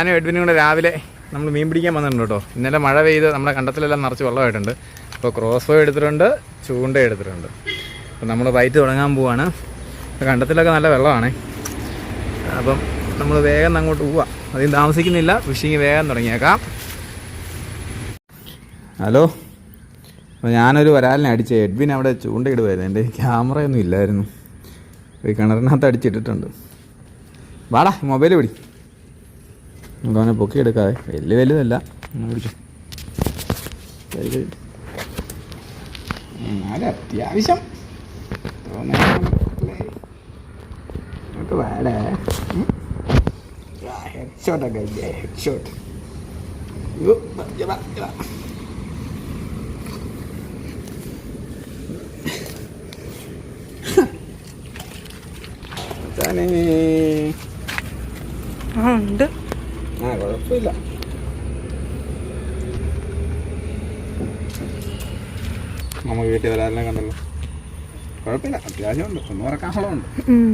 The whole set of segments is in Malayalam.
ഞാനും എഡ്വിനും കൂടെ രാവിലെ നമ്മൾ മീൻ പിടിക്കാൻ വന്നിട്ടുണ്ട് കേട്ടോ. ഇന്നലെ മഴ പെയ്ത് നമ്മുടെ കണ്ടത്തിലെല്ലാം നിറച്ച് വെള്ളമായിട്ടുണ്ട്. അപ്പോൾ ക്രോസ് ബോ എടുത്തിട്ടുണ്ട് ചൂണ്ട എടുത്തിട്ടുണ്ട്. അപ്പോൾ നമ്മൾ വൈറ്റ് തുടങ്ങാൻ പോവാണ്. കണ്ടത്തിലൊക്കെ നല്ല വെള്ളമാണേ. അപ്പം നമ്മൾ വേഗം അങ്ങോട്ട് പോവാം. അധികം താമസിക്കുന്നില്ല. ഫിഷിങ് വേഗം തുടങ്ങിയേക്കാം. ഹലോ? അപ്പോൾ ഞാനൊരു വരാലിനെ അടിച്ച് എഡ്വിൻ അവിടെ ചൂണ്ടയിടുമായിരുന്നു എന്റെ ക്യാമറയൊന്നും ഇല്ലായിരുന്നു. ഈ കിണറിനകത്ത് അടിച്ചിട്ടിട്ടുണ്ട്. വാടാ മൊബൈൽ പിടി. നമുക്കവനെ പൊക്കി എടുക്കാതെ വലിയ വലുതല്ല. അത്യാവശ്യം. ഹെഡ്ഷോട്ട് ഉണ്ട്. കുഴപ്പമില്ല. നമുക്ക് വീട്ടിൽ വരാറിനെ കണ്ടല്ലോ? കുഴപ്പമില്ല അത്യാവശ്യമുണ്ട് ഒന്ന് മറക്കാനുള്ളതുണ്ട് ഉം.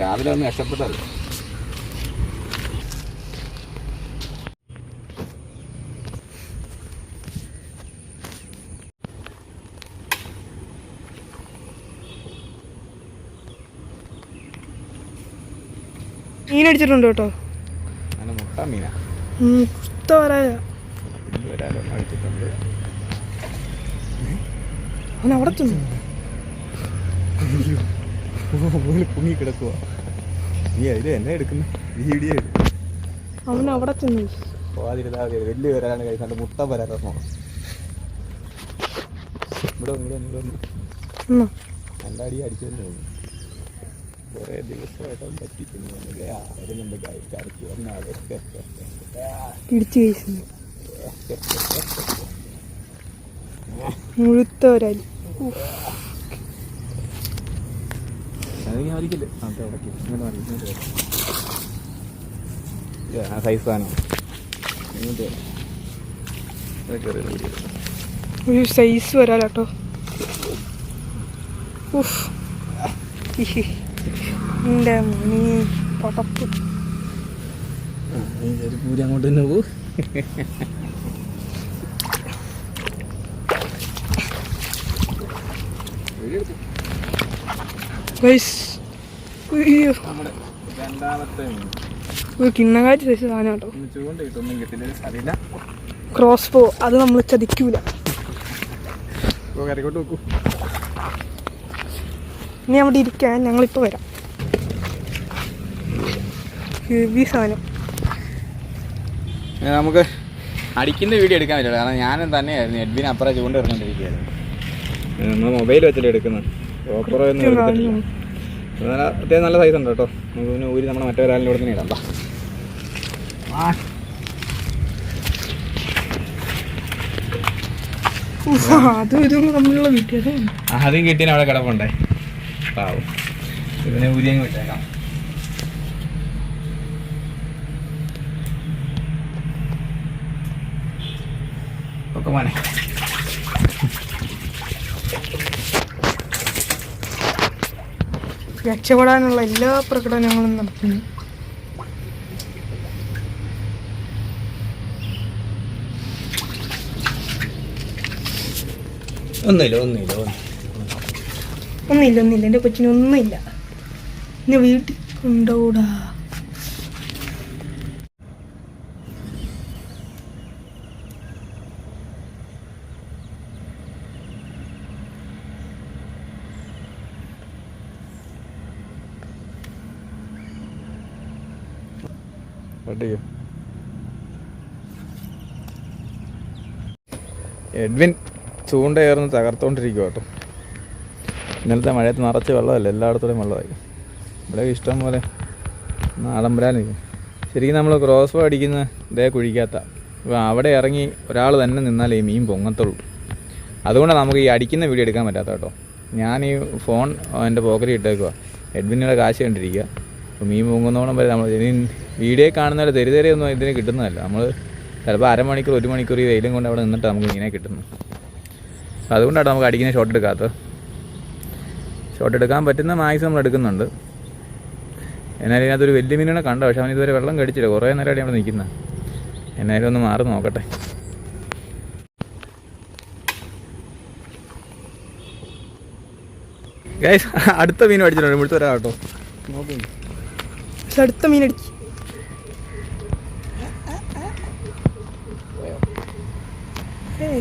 രാവിലെ ഒന്ന് രക്ഷപ്പെട്ടല്ലോ മീൻ അടിച്ചിട്ടുണ്ട് കേട്ടോ. നല്ല മുട്ട മീനാ. പൊങ്ങി കിടക്കുക വീഡിയോ അവൻ മുട്ട ഇവിടെ കുറേ ദിവസമായിട്ട് പറ്റിക്കുന്നു പിടിച്ചു മുഴുത്ത ഒരാലി ആ സൈസ് സാധനം. ഒരു വരാലോ ഉഫ് ഇഹി. എന്റെ പടപ്പ്. പൂരി അങ്ങോട്ട് തന്നെ പോ. സാധനം കേട്ടോ. ക്രോസ് പോ അത് നമ്മൾ ചതിക്കൂല. ഇനി അവിടെ ഇരിക്കാൻ ഞങ്ങളിപ്പോൾ വരാം. ഹെവി സാധനം. നമുക്ക് അടിക്കുന്ന വീഡിയോ എടുക്കാൻ പറ്റില്ല. കാരണം ഞാനും തന്നെയായിരുന്നു എഡ്വിൻ അപ്പുറം ചൂണ്ട നമ്മൾ മൊബൈൽ വെച്ചിട്ട് എടുക്കുന്നത്. ഓപ്പറോ ഒന്നും എടുത്തിട്ടില്ല. നല്ല അത്യാവശ്യം നല്ല സൈസ് ഉണ്ട് കേട്ടോ. നമുക്ക് പിന്നെ ഊരി നമ്മുടെ മറ്റേ ഒരാളിന്റെ കൂടെ തന്നെ ഇടാം. ആദ്യം കിട്ടിയ അവിടെ കിടപ്പുണ്ടേ. പാവും. ഇതിനെ ഊരിയങ്ങ് വിട്ടേക്കാം. ഒക്കെ മോനെ രക്ഷപ്പെടാനുള്ള എല്ലാ പ്രകടനങ്ങളും നടത്തുന്നു. ഒന്നുമില്ല ഒന്നുമില്ല ഒന്നില്ല ഒന്നുമില്ല ഒന്നുമില്ല. എന്റെ കൊച്ചിന് ഒന്നുമില്ല. ഇനി വീട്ടിൽ കൊണ്ടുകൂടാ പഠിക്കോ എഡ്വിൻ ചൂണ്ടയേർന്ന് തകർത്തോണ്ടിരിക്കുക കേട്ടോ. ഇന്നലത്തെ മഴയത്ത് നിറച്ച് വെള്ളമല്ല? എല്ലായിടത്തോടെയും വെള്ളമായി. ഇവിടെ ഇഷ്ടം പോലെ നാടമ്പരാനിരിക്കും ശരിക്കും നമ്മൾ ക്രോസ് ബോ അടിക്കുന്ന ഇതേ കുഴിക്കാത്ത അവിടെ ഇറങ്ങി ഒരാൾ തന്നെ നിന്നാലേ മീൻ പൊങ്ങത്തുള്ളൂ. അതുകൊണ്ടാണ് നമുക്ക് ഈ അടിക്കുന്ന വീഡിയോ എടുക്കാൻ പറ്റാത്ത കേട്ടോ. ഞാൻ ഈ ഫോൺ എന്റെ പോക്കറ്റിൽ ഇട്ടേക്കുക എഡ്വിനിയുടെ കാശ് കണ്ടിരിക്കുക അപ്പോൾ മീൻ പൊങ്ങുന്നോണം വരെ നമ്മൾ വീഡിയോ കാണുന്നവരെ ഒന്നും ഇതിന് കിട്ടുന്നതല്ല. നമ്മൾ ചിലപ്പോൾ അരമണിക്കൂർ ഒരു മണിക്കൂർ ഈ വെയിലും കൊണ്ട് അവിടെ നിന്നിട്ട് നമുക്ക് ഇങ്ങനെ കിട്ടുന്നു അതുകൊണ്ടാണ് നമുക്ക് അടിക്കുന്ന ഷോട്ട് എടുക്കാത്തത്. ഷോട്ട് എടുക്കാൻ പറ്റുന്ന മാക്സിമം നമ്മൾ എടുക്കുന്നുണ്ട്. എന്നാലും ഇതിനകത്തൊരു വലിയ മീനിനെ കണ്ട പക്ഷെ അവൻ ഇതുവരെ വെള്ളം കടിച്ചില്ല. കുറേ നേരമായിട്ട് അവിടെ നിൽക്കുന്ന. എന്നാലും ഒന്ന് മാറി നോക്കട്ടെ. അടുത്ത മീൻ അടിച്ചിട്ടുണ്ട് ഇവിടുത്തെ ഒരാ കേട്ടോ. നോക്കി. പക്ഷെ അടുത്ത മീൻ ഏയ്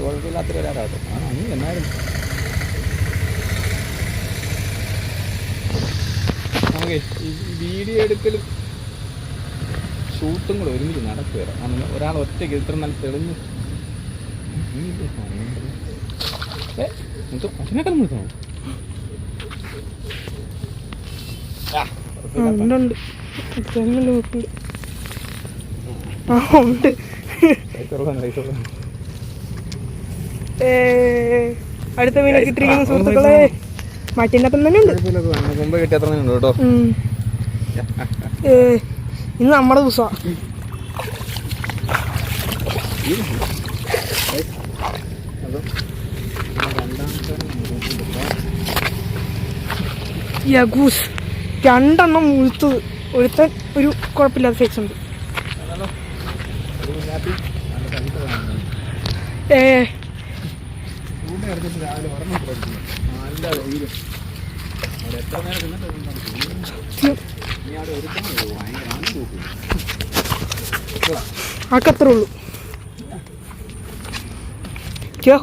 കുഴപ്പമില്ലാത്തൊരു ഒരാ കേട്ടോ ആ നീ എന്നാലും നമുക്ക് ഈ വീഡിയോ എടുക്കലും ഷൂട്ടും കൂടെ ഒരുമിച്ച് നടക്കുകയാണ് കാരണം ഒരാൾ ഒറ്റയ്ക്ക് ഇത്ര നല്ല തെളിഞ്ഞ്. അതിനേക്കാൾ ഉണ്ട്. അടുത്ത മീനെ കിട്ടിയിരിക്കുന്ന സുഹൃത്തുക്കളെ. മാറ്റിനപ്പം തന്നെ ഉണ്ട്. മുമ്പേ കിട്ടിയ കേട്ടോ. ഏ ഇന്ന് നമ്മുടെ ദിവസമാണ് യഗൂസ്. രണ്ടെണ്ണം മുഴുത്തത് ഒരുത്തൻ ഒരു കുഴപ്പമില്ലാത്ത സൈസ് ഉണ്ട്. ഏ. രാവിലെ ഉറങ്ങി നല്ല വെയിലും. അവിടെ എത്ര നേരം ആക്കത്രേ ഉള്ളൂ ക്യാ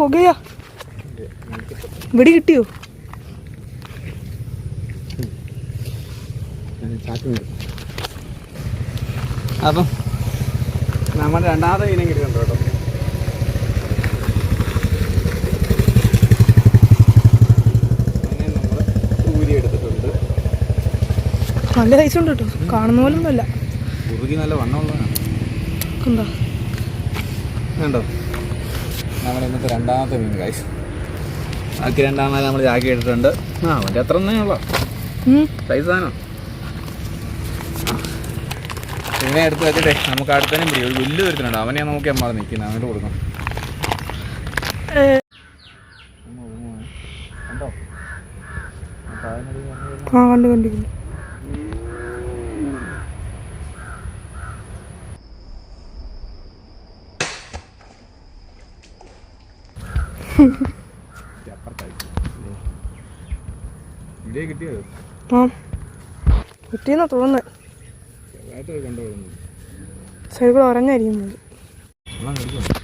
ഇവിടെ കിട്ടിയോ അപ്പം നമ്മുടെ രണ്ടാമത്തെ ഇനം കിട്ടുന്നുണ്ട് കേട്ടോ അങ്ങനെ നമ്മൾ ഊരി എടുത്തിട്ടുണ്ട് നല്ല സൈസ് ഉണ്ട് കേട്ടോ. കാണുന്ന പോലും കുറുകി നല്ല വണ്ണമുള്ളതാണ് കണ്ടോ ഇന്നത്തെ രണ്ടാമത്തെ മീൻ കാഴ്ച ബാക്കി രണ്ടാമത് നമ്മൾ ചാക്കി ഇട്ടിട്ടുണ്ട്. ആ മറ്റേ അത്ര തന്നെ ഉള്ള? ഉം. സൈസ് സാധനം. പിന്നെ എടുത്ത് വെച്ചിട്ടേ നമുക്ക് അടുത്തനും പിടി ഒരു വലിയ വരുത്തുന്നുണ്ട് അവനെ നോക്കി അമ്മ നിൽക്കുന്നത് അവനോട് കൊടുക്കണം. ആ കണ്ടു കണ്ടു കണ്ടു ഇതേ കിട്ടിയത് ആ കിട്ടിയെന്നാ തോന്നുന്നത് സൈബിൾ ഉറഞ്ഞായിരിക്കും സൈഡ് കൂടെ ഉറങ്ങായിരിക്കുന്നത് വെള്ളം കടിക്കണം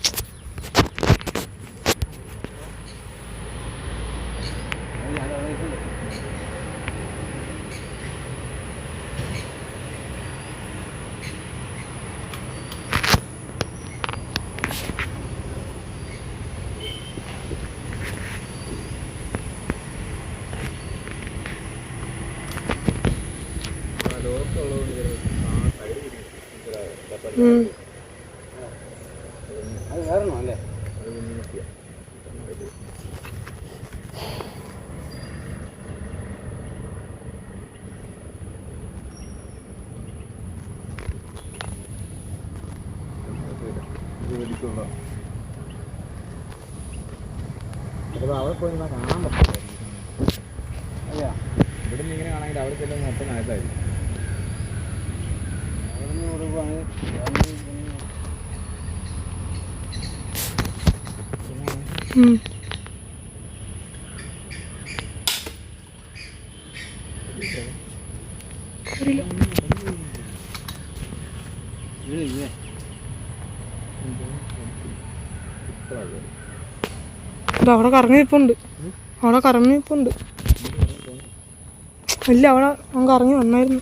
ഉം. അത് വേറണോ അല്ലേ അവിടെ പോയി കാണാൻ പറ്റില്ല അല്ല ഇവിടെ നിന്ന് ഇങ്ങനെ ആണെങ്കിൽ അവിടെ ചെല്ലുന്ന മൊത്തം നല്ലതായിരിക്കും അവിടെ കറങ്ങി നിൽപ്പുണ്ട് അവിടെ കറങ്ങി നിൽപ്പുണ്ട് ഇല്ല അവിടെ അവൻ കറങ്ങി വന്നായിരുന്നു.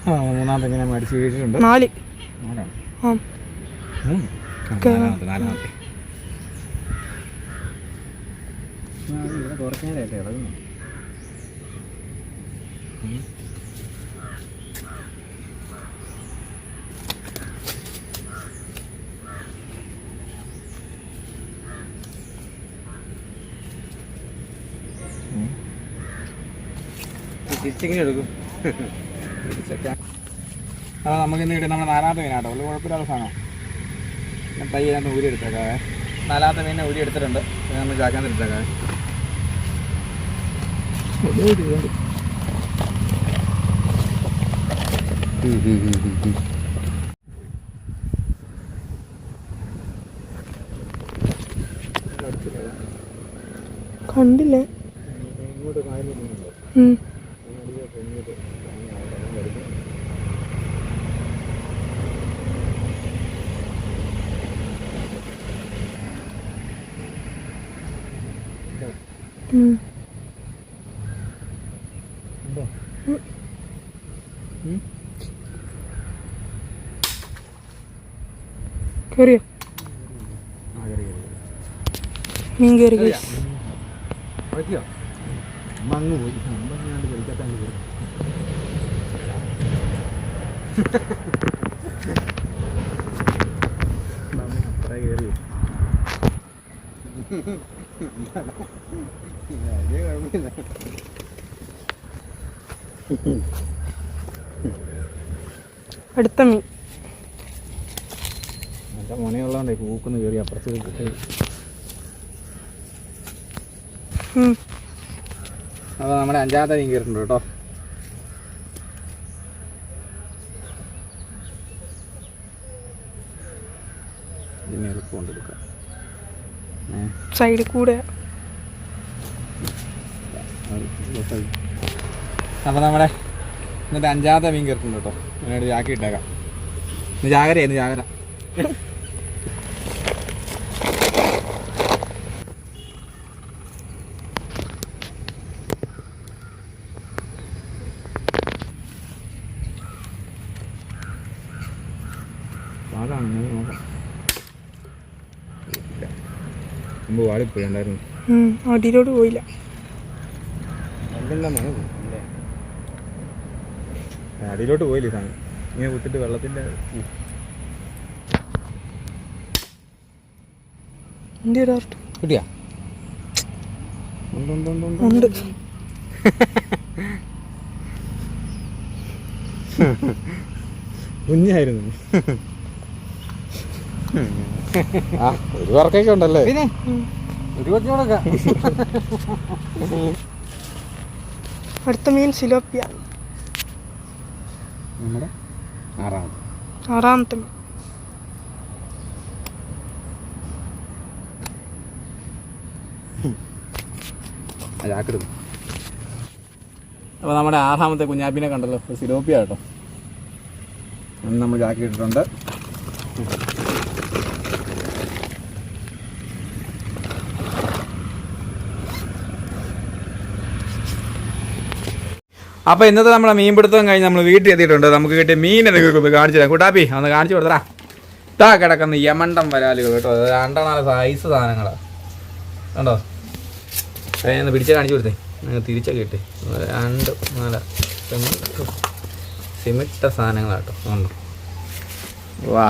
ഇവിടെ കുറച്ച് നേരമായിട്ട് ഇളകുന്നു തിരിച്ചിങ്ങനെ എടുക്കും ആ നമുക്ക് ഇന്ന് കിട്ടിയ നമ്മുടെ നാലാമത്തെ മീനാട്ടോ. ഉള്ള കുഴപ്പമില്ലാത്ത സാധനം. ഞാൻ പയ്യെ ഞാൻ ഊരി എടുത്തേക്കാവേ. നാലാമത്തെ മീനെ ഊരി എടുത്തിട്ടുണ്ട്. പിന്നെ നമ്മൾ ചാക്കാൻ എടുത്തേക്കാവേ. കണ്ടില്ലേ? ഇങ്ങോട്ട് കായലിൽ കേറിയോ ആ കയറി കയറി മീൻ കയറി അങ്ങ് പോയി. അടുത്ത മീൻ. നല്ല മുനയുള്ളതുകൊണ്ടേ പൂക്കുന്ന് കയറി അപ്പുറത്ത് കിട്ടി. അപ്പോൾ നമ്മുടെ അഞ്ചാമത്തെ മീൻ കയറിട്ടുണ്ട് കേട്ടോ. ഇതിനെ എളുപ്പമുണ്ട് എടുക്കാം ഏ? സൈഡിൽ കൂടെ. അപ്പോൾ നമ്മുടെ ഇന്നത്തെ അഞ്ചാമത്തെ മീൻ കയറിട്ടുണ്ട് കേട്ടോ. ഇതിനോട് ചാക്കി ഇട്ടേക്കാം. ഇന്ന് ജാഗര ഇന്ന് ജാഗര പാടാണ് നമുക്ക് നോക്കാം ഇല്ല. വാടിപ്പോയി ഉം. അടിയിലോട്ട് പോയില്ല. അടിയിലോട്ട് പോയില്ലേ സാധനം. ഇങ്ങനെ കുത്തിട്ട് വെള്ളത്തിന്റെ കിട്ടിയാ? ഉണ്ട്. കുഞ്ഞായിരുന്നു. ഒരു വർക്കൊക്കെ ഉണ്ടല്ലേ? പിന്നെ? അടുത്ത മീൻ സിലോപ്പിയ. നമ്മുടെ ആറാമത് ആറാമത്തെ മീൻ. അപ്പോൾ നമ്മുടെ ആറാമത്തെ കുഞ്ഞാപ്പിനെ കണ്ടല്ലോ. സിലോപ്പിയ കേട്ടോ. നമ്മൾ ഇട്ടിട്ടുണ്ട് അപ്പോൾ ഇന്നത്തെ നമ്മുടെ മീൻപിടുത്തം കഴിഞ്ഞ് നമ്മൾ വീട്ടിൽ എത്തിയിട്ടുണ്ട്. നമുക്ക് കിട്ടിയ മീൻ എന്തെങ്കിലും കാണിച്ചു തരാം. കൂട്ടാപ്പി ഒന്ന് കാണിച്ചു കൊടുത്തരാ ഇതാ കിടക്കുന്ന യമണ്ടം വരാലുകൾ കേട്ടോ. അത് രണ്ടെണ്ണ സൈസ് സാധനങ്ങളാ. കണ്ടോ? ഒന്ന് പിടിച്ച് കാണിച്ചു കൊടുത്തേ. നിങ്ങൾ തിരിച്ചൊക്കെ കിട്ടി. രണ്ട് നാല സിമിട്ട് സാധനങ്ങളാട്ടോ ഉണ്ടോ വാ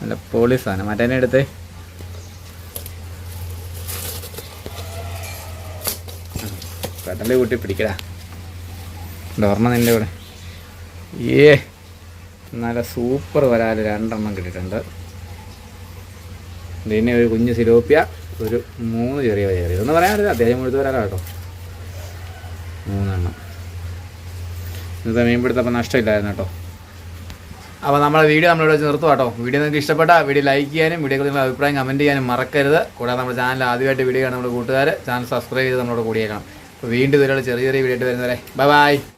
നല്ല പൊളി സാധനം. മറ്റേനെ എടുത്തേ. കടലിൽ കൂട്ടി പിടിക്കടാ. ഓർമ്മ നിന്റെ ഇവിടെ. ഏ നല്ല സൂപ്പർ വരാൽ രണ്ടെണ്ണം കിട്ടിയിട്ടുണ്ട്. പിന്നെ ഒരു കുഞ്ഞ് സിലോപ്പിയ ഒരു മൂന്ന് ചെറിയ ചെറിയ എന്ന് പറയാൻ പറ്റില്ല അത്യാവശ്യം മുഴുത്ത് വരാലോ കേട്ടോ. മൂന്നെണ്ണം. ഇന്നത്തെ മീൻപിടുത്തപ്പം നഷ്ടമില്ലായിരുന്നു കേട്ടോ. അപ്പോൾ നമ്മുടെ വീഡിയോ നമ്മളിവിടെ വെച്ച് നിർത്തുക കേട്ടോ. വീഡിയോ നിങ്ങൾക്ക് ഇഷ്ടപ്പെട്ട വീഡിയോ ലൈക്ക് ചെയ്യാനും വീഡിയോ നിങ്ങളുടെ അഭിപ്രായം കമന്റ് ചെയ്യാനും മറക്കരുത്. കൂടാതെ നമ്മുടെ ചാനൽ ആദ്യമായിട്ട് വീഡിയോ കാണുന്ന നമ്മുടെ കൂട്ടുകാർ ചാനൽ സബ്സ്ക്രൈബ് ചെയ്ത് നമ്മളോട് കൂടിയേക്കണം. അപ്പോൾ വീണ്ടും ഇതിലുള്ള ചെറിയ ചെറിയ വീഡിയോ ആയിട്ട് വരുന്നവരെ ബൈ ബൈ